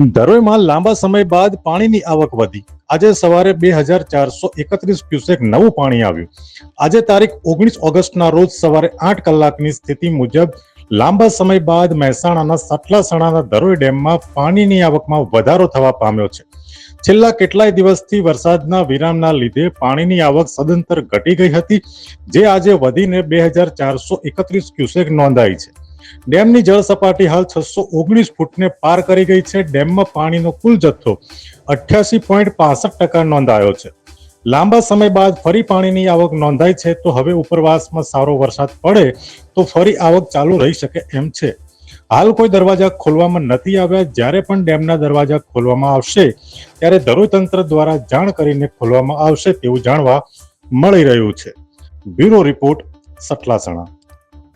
ધરોઈમાં લાંબા સમય બાદ પાણીની આવક વધી. આજે સવારે બે હજાર ચારસો એકત્રીસ ક્યુસેક નવું પાણી આવ્યું. આજે તારીખ ઓગણીસ ઓગસ્ટના રોજ સવારે આઠ કલાકની સ્થિતિ મુજબ લાંબા સમય બાદ મહેસાણાના સટલાસણાના ધરોઈ ડેમમાં પાણીની આવકમાં વધારો થવા પામ્યો છે. છેલ્લા કેટલાય દિવસથી વરસાદના વિરામના લીધે પાણીની આવક સદંતર ઘટી ગઈ હતી, જે આજે વધીને બે હજાર ચારસો એકત્રીસ ક્યુસેક નોંધાઈ છે. ડેમની જળ સપાટી હાલ છસો ઓગણીસ ફૂટને પાર કરી ગઈ છે. ડેમમાં પાણીનો કુલ જથ્થો અઠ્યાસી પોઈન્ટ પાસઠ ટકા નોંધાયો છે. લાંબા સમય બાદ ફરી પાણીની આવક નોંધાઈ છે. તો હવે ઉપરવાસમાં સારો વરસાદ પડે તો ફરી આવક ચાલુ રહી શકે એમ છે. હાલ કોઈ દરવાજા ખોલવામાં નથી આવ્યા. જ્યારે પણ ડેમના દરવાજા ખોલવામાં આવશે, ત્યારે તંત્ર દ્વારા જાણ કરીને ખોલવામાં આવશે તેવું જાણવા મળી રહ્યું છે. Bureau report Satlasana.